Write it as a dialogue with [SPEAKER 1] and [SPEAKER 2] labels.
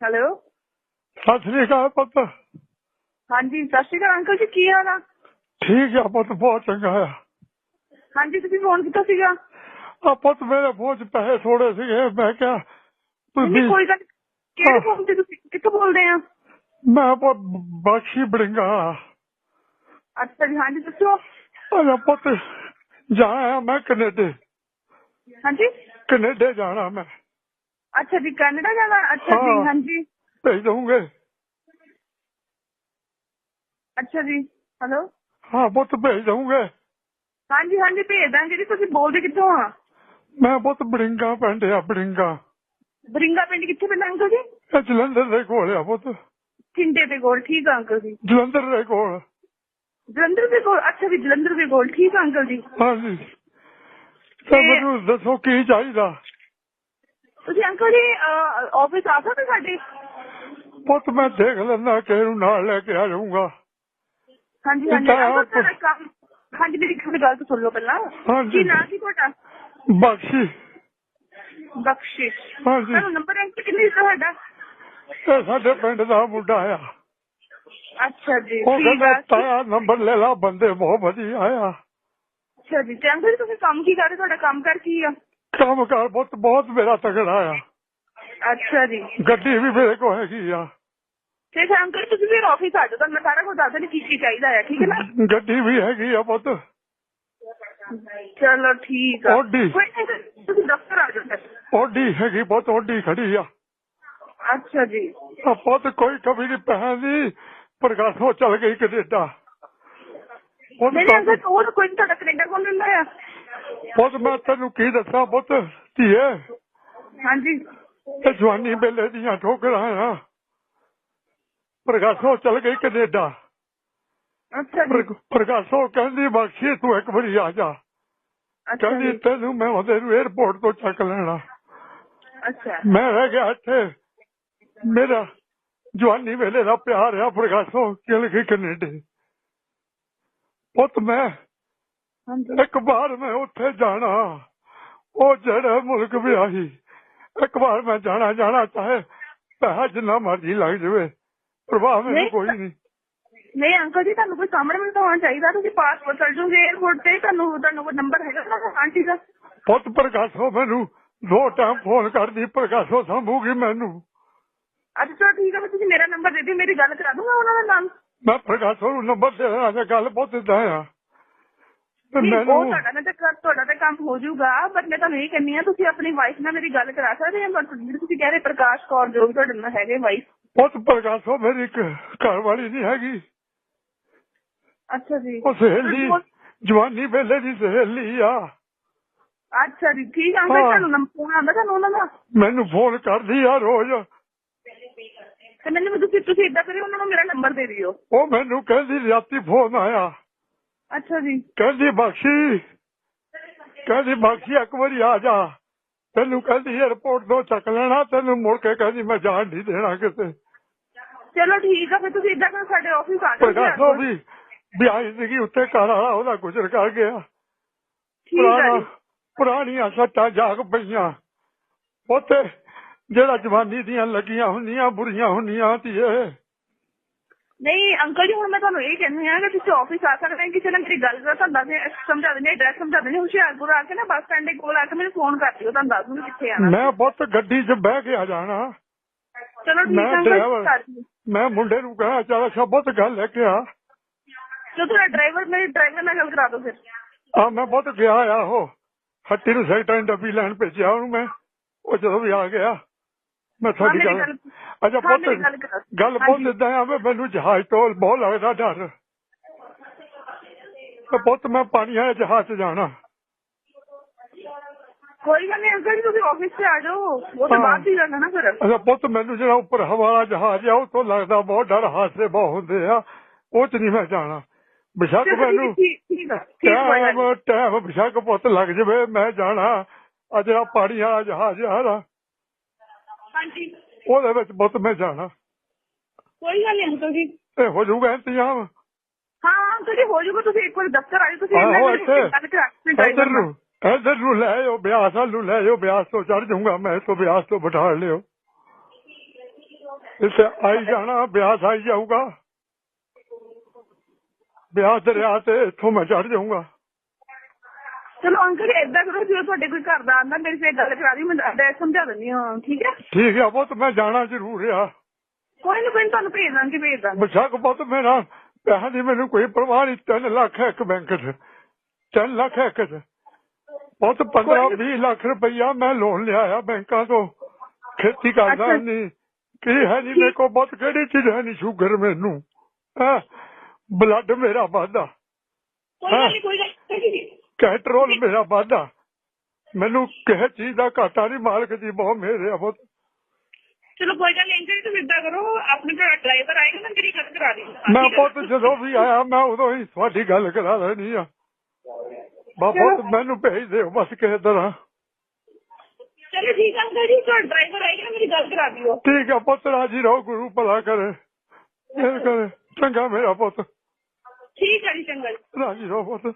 [SPEAKER 1] Hello.
[SPEAKER 2] Sat Sri ਅਕਾਲ ਪੁੱਤ।
[SPEAKER 1] ਹਾਂਜੀ ਸਤਿ ਸ਼੍ਰੀ ਅਕਾਲ ਅੰਕਲ ਜੀ ਕੀ ਹਾਲ ਆ?
[SPEAKER 2] ਠੀਕ ਆ ਪੁੱਤ ਬਹੁਤ ਚੰਗਾ ਆ।
[SPEAKER 1] ਹਾਂਜੀ ਤੁਸੀਂ ਫੋਨ ਕੀਤਾ ਸੀਗਾ?
[SPEAKER 2] ਆ ਪੁੱਤ ਮੇਰੇ ਫੋਨ 'ਚ ਪੈਸੇ ਥੋੜੇ ਸੀਗੇ ਮੈਂ ਕਿਹਾ
[SPEAKER 1] ਨਹੀਂ ਕੋਈ ਗੱਲ ਕਿਹੜੇ
[SPEAKER 2] ਹਾਂ।
[SPEAKER 1] ਫੋਨ ਤੇ ਤੁਸੀਂ ਕਿੱਥੋਂ ਬੋਲਦੇ ਆ?
[SPEAKER 2] ਮੈਂ ਪੁੱਤ ਬਖਸ਼ੀ ਬੜਿੰਗਾ
[SPEAKER 1] ਅੱਛਾ ਜੀ ਹਾਂਜੀ ਦੱਸੋ।
[SPEAKER 2] ਅਜਾ ਪੁੱਤ ਜਾਣਾ ਆ ਮੈਂ ਕੈਨੇਡਾ।
[SPEAKER 1] ਹਾਂਜੀ।
[SPEAKER 2] ਕੈਨੇਡਾ ਜਾਣਾ ਮੈਂ।
[SPEAKER 1] ਅੱਛਾ ਜੀ ਕੈਨੇਡਾ ਜਾਣਾ? ਅੱਛਾ ਜੀ
[SPEAKER 2] ਹਾਂ।
[SPEAKER 1] ਹਾਂਜੀ।
[SPEAKER 2] ਭੇਜ ਦਊਂਗੇ।
[SPEAKER 1] ਅੱਛਾ ਜੀ ਹੈਲੋ?
[SPEAKER 2] ਹਾਂ ਪੁੱਤ ਭੇਜ ਦਊਂਗੇ।
[SPEAKER 1] ਹਾਂਜੀ ਹਾਂਜੀ ਭੇਜ ਦਾਂਗੇ ਜੀ ਤੁਸੀਂ ਬੋਲਦੇ ਕਿੱਥੋਂ ਆ?
[SPEAKER 2] ਮੈਂ ਪੁੱਤ ਬੜਿੰਗਾ ਪਿੰਡ ਆ ਬੜਿੰਗਾ।
[SPEAKER 1] ਬਰਿੰਗਾ ਪਿੰਡ ਕਿੱਥੇ ਪੈਂਦਾ ਅੰਕਲ ਜੀ?
[SPEAKER 2] ਇਹ ਜਲੰਧਰ ਦੇ ਕੋਲ ਆ ਪੁੱਤ।
[SPEAKER 1] ਠਿੰਡੇ ਦੇ ਕੋਲ ਠੀਕ ਆ ਅੰਕਲ ਜੀ।
[SPEAKER 2] ਜਲੰਧਰ ਦੇ ਕੋਲ।
[SPEAKER 1] ਜਲੰਧਰ ਦੇ ਕੋਲ? ਅੱਛਾ ਜੀ ਜਲੰਧਰ ਦੇ ਕੋਲ ਠੀਕ ਆ ਅੰਕਲ ਜੀ।
[SPEAKER 2] ਹਾਂਜੀ। ਤਾਂ
[SPEAKER 1] ਤੇ-
[SPEAKER 2] ਮੈਨੂੰ ਦੱਸੋ ਕੀ ਚਾਹੀਦਾ?
[SPEAKER 1] ਤੁਸੀਂ ਅੰਕਲ ਜੀ ਆਫਿਸ ਆ ਸਕਦੇ ਸਾਡੇ?
[SPEAKER 2] ਪੁੱਤ ਮੈਂ ਦੇਖ ਲੈਂਦਾ ਕਿ ਨੂੰ ਨਾਲ ਲੈ ਕੇ ਆ ਜਾਊਂਗਾ।
[SPEAKER 1] ਹਾਂਜੀ ਹਾਂਜੀ ਅੰਕਲ ਤੁਹਾਡਾ ਕੰਮ ਹਾਂਜੀ ਮੇਰੀ ਗੱਲ ਤਾਂ ਸੁਣ ਲਓ ਪਹਿਲਾਂ।
[SPEAKER 2] ਹਾਂਜੀ।
[SPEAKER 1] ਕੀ ਨਾਂ ਕੀ ਤੁਹਾਡਾ?
[SPEAKER 2] ਬਖਸ਼ੀ।
[SPEAKER 1] ਬਖਸ਼ਿਸ਼
[SPEAKER 2] ਹਾਂਜੀ।
[SPEAKER 1] ਤੁਹਾਨੂੰ ਨੰਬਰ ਅੰਕ ਕਿੰਨੀ ਦਿੱਤਾ ਤੁਹਾਡਾ?
[SPEAKER 2] ਇਹ ਸਾਡੇ ਪਿੰਡ ਦਾ ਮੁੰਡਾ ਆ।
[SPEAKER 1] ਅੱਛਾ ਜੀ
[SPEAKER 2] ਉਹ
[SPEAKER 1] ਠੀਕ
[SPEAKER 2] ਕਹਿੰਦਾ
[SPEAKER 1] ਆ
[SPEAKER 2] ਤਾਇਆ ਨੰਬਰ ਲੈ ਲਾ ਬੰਦੇ ਬਹੁਤ ਵਧੀਆ ਆ।
[SPEAKER 1] ਅੱਛਾ ਜੀ ਤੇ ਅੰਕਲ ਜੀ ਤੁਸੀਂ ਕੰਮ ਕੀ ਕਰਦੇ ਤੁਹਾਡਾ ਕੰਮ ਕਰ ਕੀ ਆ?
[SPEAKER 2] ਕੰਮ ਕਾਰ ਬਹੁਤ ਬਹੁਤ ਮੇਰਾ ਤਗੜਾ ਆ।
[SPEAKER 1] ਅੱਛਾ ਜੀ।
[SPEAKER 2] ਗੱਡੀ ਵੀ ਮੇਰੇ ਕੋਲ ਹੈਗੀ ਆ।
[SPEAKER 1] ਤੇ ਫਿਰ ਅੰਕਲ ਤੁਸੀਂ ਫਿਰ ਆਫਿਸ ਆ ਜਾਓ ਤੁਹਾਨੂੰ ਮੈਂ ਸਾਰਾ ਕੁਝ ਦੱਸ ਦਿੰਦੀ ਕੀ ਕੀ ਚਾਹੀਦਾ ਹੈ ਠੀਕ ਹੈ ਨਾ?
[SPEAKER 2] ਗੱਡੀ ਵੀ ਹੈਗੀ ਆ ਪੁੱਤ
[SPEAKER 1] ਚਲੋ ਠੀਕ ਆ।
[SPEAKER 2] ਓਡੀ।
[SPEAKER 1] ਕੋਈ ਅੰਕਲ, ਤੁਸੀਂ ਦਫ਼ਤਰ ਆ ਜਾਓ ਫਿਰ।
[SPEAKER 2] ਓਡੀ ਹੈਗੀ ਬਹੁਤ ਓਡੀ ਖੜੀ ਆ।
[SPEAKER 1] ਅੱਛਾ ਜੀ।
[SPEAKER 2] ਆ ਪੁੱਤ ਕੋਈ ਕਮੀ ਨਹੀਂ ਪੈਂਦੀ ਪ੍ਰਕਾਸ਼ੋਂ ਚੱਲ ਗਈ ਕੈਨੇਡਾ। ਉਹ
[SPEAKER 1] ਨਹੀਂ ਅੰਕਲ ਉਹ ਕੋਈ ਨਹੀਂ ਤੁਹਾਡਾ ਕੈਨੇਡਾ ਕੋਲ ਦਿੰਦਾ ਆ?
[SPEAKER 2] ਪੁੱਤ ਮੈਂ ਤੈਨੂੰ ਕੀ ਦੱਸਾਂ ਪੁੱਤ ਧੀਏ।
[SPEAKER 1] ਹਾਂਜੀ।
[SPEAKER 2] ਇਹ ਜਵਾਨੀ ਵੇਲੇ ਦੀਆਂ ਠੋਕਰਾਂ ਆ। ਪ੍ਰਕਾਸ਼ੋਂ ਚੱਲ ਗਈ ਕੈਨੇਡਾ।
[SPEAKER 1] ਅੱਛਾ ਜੀ।
[SPEAKER 2] ਪ੍ਰ- ਪ੍ਰਕਾਸ਼ੋਂ ਕਹਿੰਦੀ ਬਖਸ਼ੀ ਤੂੰ ਇੱਕ ਵਾਰੀ ਆ ਜਾ।
[SPEAKER 1] ਅੱਛਾ
[SPEAKER 2] ਕਹਿੰਦੀ ਤੈਨੂੰ ਮੈਂ ਉਹਦੇ ਨੂੰ 에어ਪੋਰਟ ਤੋਂ ਚੱਕ ਲੈਣਾ।
[SPEAKER 1] ਅੱਛਾ।
[SPEAKER 2] ਮੈਂ ਰਹਿ ਗਿਆ ਇੱਥੇ। ਮੇਰਾ ਜਵਾਨੀ ਵੇਲੇ ਦਾ ਪਿਆਰ ਆ ਪ੍ਰਕਾਸ਼ੋਂ ਚਲ ਗਈ ਕੈਨੇਡਾ। ਪੁੱਤ ਮੈਂ ਇੱਕ ਵਾਰ ਮੈਂ ਉੱਥੇ ਜਾਣਾ ਉਹ ਜਿਹੜੇ ਮੁਲਕ ਵਿਆਹੀ ਇੱਕ ਵਾਰ ਮੈਂ ਜਾਣਾ ਜਾਣਾ ਚਾਹੇ ਪੈਸਾ ਜਿੰਨਾ ਮਰਜ਼ੀ ਲੱਗ ਜਾਵੇ ਪ੍ਰਭਾਵ ਮੈਨੂੰ। ਕੋਈ ਨਹੀਂ।
[SPEAKER 1] ਨਹੀਂ ਅੰਕਲ ਜੀ ਤੁਹਾਨੂੰ ਕੋਈ ਸਾਹਮਣੇ ਤਾਂ ਹੋਣਾ ਚਾਹੀਦਾ ਤੁਸੀਂ ਪਾਸਪੋਰਟ ਚੱਲ ਜੂਗੇ 에어ਪੋਰਟ ਤੇ ਤੁਹਾਨੂੰ ਤੁਹਾਨੂੰ ਕੋਈ ਨੰਬਰ ਹੈਗਾ ਦਾ ਆਂਟੀ ਦਾ?
[SPEAKER 2] ਪੁੱਤ ਪ੍ਰਕਾਸ਼ੋਂ ਮੈਨੂੰ ਦੋ ਟਾਈਮ ਫੋਨ ਕਰਦੀ ਪ੍ਰਕਾਸ਼ੋਂ ਸੰਭੂਗੀ ਮੈਨੂੰ।
[SPEAKER 1] ਅੱਛਾ ਚਲੋ ਠੀਕ ਹੈ ਤੁਸੀਂ ਮੇਰਾ ਨੰਬਰ ਦੇ ਦਿਓ ਮੇਰੀ ਗੱਲ ਕਰਾ ਦੂੰਗਾ ਉਹਨਾਂ ਦੇ ਨਾਲ
[SPEAKER 2] ਮੈਂ ਪ੍ਰਕਾਸ਼ੋਂ ਨੂੰ ਨੰਬਰ ਦੇ ਦੇਣਾ ਗੱਲ ਪੁੱਤ ਇਦਾਂ ਆ।
[SPEAKER 1] ਨਹੀਂ ਉਹ
[SPEAKER 2] ਮੈਨੂੰ
[SPEAKER 1] ਤੁਹਾਡਾ ਨਾ ਤੇ ਕਰ ਤੁਹਾਡਾ ਤੇ ਕੰਮ ਹੋ ਜਾਊਗਾ ਪਰ ਮੈਂ ਤੁਹਾਨੂੰ ਇਹ ਕਹਿੰਨੀ ਆ ਤੁਸੀਂ ਆਪਣੀ ਵਾਈਫ ਨਾਲ ਮੇਰੀ ਗੱਲ ਕਰਾ ਸਕਦੇ ਆ ਬਟ ਜਿਹੜੀ ਤੁਸੀਂ ਕਹਿ ਰਹੇ ਪ੍ਰਕਾਸ਼ ਕੌਰ ਜੋ ਵੀ ਤੁਹਾਡੇ ਨਾਲ ਹੈਗੇ ਵਾਈਫ
[SPEAKER 2] ਪੁੱਤ ਪ੍ਰਕਾਸ਼ੋਂ ਮੇਰੀ ਇੱਕ ਘਰ ਵਾਲੀ ਨਹੀਂ ਹੈਗੀ।
[SPEAKER 1] ਅੱਛਾ ਜੀ।
[SPEAKER 2] ਉਹ ਸਹੇਲੀ ਜਵਾਨੀ ਵੇਲੇ ਦੀ ਸਹੇਲੀ ਆ।
[SPEAKER 1] ਅੱਛਾ ਜੀ ਠੀਕ ਆ ਅੰਕਲ
[SPEAKER 2] ਹਾਂ।
[SPEAKER 1] ਤੁਹਾਨੂੰ ਨੰਬਰ ਫੋਨ ਆਉਂਦਾ ਤੁਹਾਨੂੰ ਉਹਨਾਂ ਦਾ?
[SPEAKER 2] ਮੈਨੂੰ ਫੋਨ ਕਰਦੀ ਆ ਰੋਜ਼।
[SPEAKER 1] ਤੇ ਮੈਨੂੰ ਤੁਸੀਂ ਤੁਸੀਂ ਇਦਾਂ ਕਰਿਓ ਉਹਨਾਂ ਨੂੰ ਮੇਰਾ ਨੰਬਰ ਦੇ ਦਿਓ।
[SPEAKER 2] ਉਹ ਮੈਨੂੰ ਕਹਿੰਦੀ ਰਾਤੀ ਫੋਨ ਆਇਆ।
[SPEAKER 1] ਅੱਛਾ ਜੀ।
[SPEAKER 2] ਕਹਿੰਦੀ ਬਖਸ਼ੀ। ਕਹਿੰਦੀ ਬਖਸ਼ੀ ਇੱਕ ਵਾਰੀ ਆ ਜਾ। ਤੈਨੂੰ ਕਹਿੰਦੀ 에어ਪੋਰਟ ਤੋਂ ਚੱਕ ਲੈਣਾ ਤੈਨੂੰ ਮੁੜ ਕੇ ਕਹਿੰਦੀ ਮੈਂ ਜਾਣ ਨਹੀਂ ਦੇਣਾ ਕਿਤੇ।
[SPEAKER 1] ਚਲੋ ਠੀਕ ਆ ਫਿਰ ਤੁਸੀਂ ਇਦਾਂ ਕਰੋ ਸਾਡੇ ਆਫਿਸ ਆ ਜਾਓ
[SPEAKER 2] ਪ੍ਰਕਾਸ਼ੋ ਵੀ ਵਿਆਹੀ ਸੀਗੀ ਉੱਤੇ ਘਰ ਵਾਲਾ ਉਹਦਾ ਗੁਜ਼ਰ ਕਰ ਗਿਆ।
[SPEAKER 1] ਠੀਕ ਆ
[SPEAKER 2] ਪੁਰਾਣਾ
[SPEAKER 1] ਜੀ
[SPEAKER 2] ਪੁਰਾਣੀਆਂ ਸੱਟਾਂ ਜਾਗ ਪਈਆਂ। ਉੱਥੇ ਜਿਹੜਾ ਜਵਾਨੀ ਦੀਆਂ ਲੱਗੀਆਂ ਹੁੰਦੀਆਂ ਬੁਰੀਆਂ ਹੁੰਦੀਆਂ ਧੀਏ
[SPEAKER 1] ਨਹੀਂ ਅੰਕਲ ਜੀ ਹੁਣ ਮੈਂ ਤੁਹਾਨੂੰ ਇਹ ਕਹਿੰਦੀ ਆ ਕਿ ਤੁਸੀਂ ਆਫਿਸ ਆ ਸਕਦੇ ਹੋ ਕਿਸੇ ਨਾਲ ਮੇਰੀ ਗੱਲ ਕਰ ਤੁਹਾਨੂੰ ਦੱਸ ਸਮਝਾ ਦਿੰਦੇ ਐਡਰੈਸ ਸਮਝਾ ਦਿੰਦੇ ਹੁਸ਼ਿਆਰਪੁਰ ਆ ਕੇ ਨਾ ਬੱਸ ਸਟੈਂਡ ਦੇ ਕੋਲ ਆ ਕੇ ਮੈਨੂੰ ਫੋਨ ਕਰ ਦਿਓ ਤੁਹਾਨੂੰ ਦੱਸ ਦੂੰਗੀ ਕਿੱਥੇ ਆਣਾ
[SPEAKER 2] ਮੈਂ ਪੁੱਤ ਗੱਡੀ 'ਚ ਬਹਿ ਕੇ ਆ ਜਾਣਾ।
[SPEAKER 1] ਚਲੋ ਠੀਕ ਆ ਅੰਕਲ ਜੀ,
[SPEAKER 2] ਮੈਂ ਮੁੰਡੇ ਨੂੰ ਕਹਾਂ ਚੱਲ ਅੱਛਾ ਬਹੁਤ ਗੱਲ ਲੈ ਕੇ ਆ।
[SPEAKER 1] ਚਲੋ ਤੁਹਾਡਾ ਡਰਾਈਵਰ ਮੇਰੇ ਡਰਾਈਵਰ ਨਾਲ ਗੱਲ ਕਰਾ ਦਿਓ ਫਿਰ।
[SPEAKER 2] ਆ ਮੈਂ ਬਹੁਤ ਗਿਆ ਆ ਉਹ ਹੱਟੀ ਨੂੰ ਸੈਕਟਰਾਂ ਡੱਬੀ ਲੈਣ ਭੇਜਿਆ ਉਹਨੂੰ ਮੈਂ। ਉਹ ਜਦੋਂ ਵੀ ਆ ਗਿਆ ਮੈਂ ਤੁਹਾਡੀ ਗੱਲ- ਅੱਛਾ
[SPEAKER 1] ਹਾਂ, ਮੇਰੀ ਗੱਲ ਕਰਾ-
[SPEAKER 2] ਗੱਲ ਬਹੁਤ
[SPEAKER 1] ਹਾਂਜੀ।
[SPEAKER 2] ਇਦਾਂ ਆ ਵੀ ਮੈਨੂੰ ਜਹਾਜ਼ ਤੋਂ ਬਹੁਤ ਲੱਗਦਾ ਡਰ। ਤੇ ਪੁੱਤ ਮੈਂ ਪਾਣੀ ਵਾਲੇ ਜਹਾਜ਼ 'ਚ ਜਾਣਾ।
[SPEAKER 1] ਕੋਈ ਗੱਲ ਨਹੀਂ ਅੰਕਲ ਜੀ ਤੁਸੀਂ ਆਫਿਸ ਤੇ ਆ ਜਾਓ। ਉਹ ਤਾਂ
[SPEAKER 2] ਹਾਂ।
[SPEAKER 1] ਬਾਅਦ ਦੀ ਗੱਲ ਹੈ ਨਾ ਫਿਰ।
[SPEAKER 2] ਅੱਛਾ ਪੁੱਤ ਮੈਨੂੰ ਜਿਹੜਾ ਉੱਪਰ ਹਵਾ ਵਾਲਾ ਜਹਾਜ਼ ਆ ਉਹ ਤੋਂ ਲੱਗਦਾ ਬਹੁਤ ਡਰ ਹਾਦਸੇ ਬਹੁਤ ਹੁੰਦੇ ਆ। ਉਹ 'ਚ ਨਹੀਂ ਮੈਂ ਜਾਣਾ। ਬਿਸ਼ੱਕ
[SPEAKER 1] ਚਲੋ
[SPEAKER 2] ਮੈਨੂੰ
[SPEAKER 1] ਠੀਕ ਠੀਕ ਆ ਠੀਕ ਕੋਈ ਗੱਲ
[SPEAKER 2] ਟਾਈਮ
[SPEAKER 1] ਨਹੀਂ।
[SPEAKER 2] ਟਾਈਮ ਬਿਸ਼ੱਕ ਪੁੱਤ ਲੱਗ ਜਵੇ ਮੈਂ ਜਾਣਾ। ਆ ਜਿਹੜਾ ਪਾਣੀ ਵਾਲਾ ਜਹਾਜ਼ ਆ ਨਾ
[SPEAKER 1] ਹਾਂਜੀ।
[SPEAKER 2] ਉਹਦੇ ਵਿੱਚ ਪੁੱਤ ਮੈਂ ਜਾਣਾ।
[SPEAKER 1] ਕੋਈ ਗੱਲ ਨਹੀਂ ਅੰਕਲ ਜੀ।
[SPEAKER 2] ਇਹ ਹੋ ਜਾਊਗਾ ਇੰਤਜ਼ਾਮ?
[SPEAKER 1] ਹਾਂ ਅੰਕਲ ਜੀ ਹੋ ਜਾਊਗਾ ਤੁਸੀਂ ਇੱਕ ਵਾਰ ਦਫ਼ਤਰ ਆ ਜਾਓ ਤੁਸੀਂ
[SPEAKER 2] ਆਹੋ
[SPEAKER 1] ਇਹਨਾਂ
[SPEAKER 2] ਇੱਥੇ।
[SPEAKER 1] ਗੱਲ ਕਰਾ driver
[SPEAKER 2] ਇੱਧਰ। ਨੂੰ ਇੱਧਰ ਨੂੰ ਲੈ ਆਓ ਬਿਆਸ ਵੱਲ ਨੂੰ ਲੈ ਆਓ ਬਿਆਸ ਤੋਂ ਚੜ ਜਾਊਗਾ ਮੈਂ ਤੋਂ ਬਿਆਸ ਤੋਂ ਬਿਠਾ ਲਿਓ। ਇੱਥੇ ਆਈ ਜਾਣਾ ਬਿਆਸ ਆਈ ਜਾਊਗਾ। ਬਿਆਸ ਦਰਿਆ ਤੇ ਇੱਥੋਂ ਮੈਂ ਚੜ ਜਾਊਂਗਾ।
[SPEAKER 1] ਚਲੋ ਅੰਕਲ ਏਦਾਂ ਕਰੋ ਜਦੋਂ ਤੁਹਾਡੇ ਕੋਈ ਘਰ ਦਾ ਆਂਦਾ ਮੇਰੇ ਸੇ ਗੱਲ ਕਰਾ ਦਿਓ ਮੈਂ ਐਡਰੈਸ ਸਮਝਾ ਦਿੰਦੀ ਹਾਂ ਠੀਕ ਹੈ?
[SPEAKER 2] ਠੀਕ ਆ ਪੁੱਤ ਮੈਂ ਜਾਣਾ ਜ਼ਰੂਰ ਆ।
[SPEAKER 1] ਕੋਈ ਨਾ ਕੋਈ ਨੀ, ਤੁਹਾਨੂੰ ਭੇਜ ਦਾਂਗੇ ਭੇਜ ਦਾਂਗੇ।
[SPEAKER 2] ਬਸ਼ੱਕ ਪੁੱਤ ਮੇਰਾ ਪੈਸਿਆਂ ਦੀ ਮੈਨੂੰ ਕੋਈ ਪਰਵਾਹ ਨਹੀਂ 3 ਲੱਖ ਹੈ ਇੱਕ ਬੈਂਕ 'ਚ। 3 ਲੱਖ ਹੈ ਇੱਕ 'ਚ। ਪੁੱਤ 15 20 ਲੱਖ ਰੁਪਈਆ ਮੈਂ ਲੋਨ ਲਿਆ ਆ ਬੈਂਕਾਂ ਤੋਂ। ਖੇਤੀ ਕਰਦਾ
[SPEAKER 1] ਅੱਛਾ।
[SPEAKER 2] ਨਹੀਂ ਕੀ ਹੈ ਨਹੀਂ ਮੇਰੇ ਕੋਲ ਬਹੁਤ ਕਿਹੜੀ ਚੀਜ਼ ਹੈ ਨਹੀਂ ਸ਼ੂਗਰ ਮੈਨੂੰ? ਬਲੱਡ ਮੇਰਾ ਵੱਧਦਾ
[SPEAKER 1] ਕੋਈ ਗੱਲ ਨਹੀਂ ਕੋਈ ਗੱਲ ਨਹੀਂ
[SPEAKER 2] ਕੈਸਟਰੋਲ ਮੇਰਾ ਵੱਧਦਾ ਮੈਨੂੰ ਕਿਸੇ ਚੀਜ਼ ਦਾ ਘਾਟਾ ਨਹੀਂ ਮਾਲਕ ਦੀ ਬਹੁਤ ਮੇਰੇ ਆ ਪੁੱਤ
[SPEAKER 1] ਚਲੋ ਕੋਈ ਗੱਲ ਨਹੀਂ ਅੰਕਲ ਤੁਸੀਂ ਏਦਾਂ ਕਰੋ ਆਪਣੇ ਕੋਲ ਡਰਾਈਵਰ ਆਏਗਾ ਨਾ ਮੇਰੀ ਗੱਲ ਕਰਾ ਦਿਓ।
[SPEAKER 2] ਮੈਂ ਪੁੱਤ ਜਦੋਂ ਵੀ ਆਇਆ ਮੈਂ ਉਦੋਂ ਹੀ ਤੁਹਾਡੀ ਗੱਲ ਕਰਾ ਲੈਣੀ ਆ। ਬਾ ਪੁੱਤ ਮੈਨੂੰ ਭੇਜ ਦਿਓ ਬਸ ਕਿਸੇ ਤਰ੍ਹਾਂ।
[SPEAKER 1] ਚਲੋ ਠੀਕ ਹੈ ਅੰਕਲ ਜੀ ਤੁਹਾਡਾ ਡਰਾਈਵਰ ਆਏਗਾ ਨਾ ਮੇਰੀ ਗੱਲ ਕਰਾ ਦਿਓ।
[SPEAKER 2] ਠੀਕ ਆ ਪੁੱਤ ਰਾਜੀ ਰਹੋ ਗੁਰੂ ਭਲਾ ਕਰੇ। ਇਹ ਕਰੇ। ਚੰਗਾ ਮੇਰਾ ਪੁੱਤ।
[SPEAKER 1] ਠੀਕ ਹੈ ਜੀ ਚੰਗਾ ਜੀ।
[SPEAKER 2] ਰਾਜੀ ਰਹੋ ਪੁੱਤ।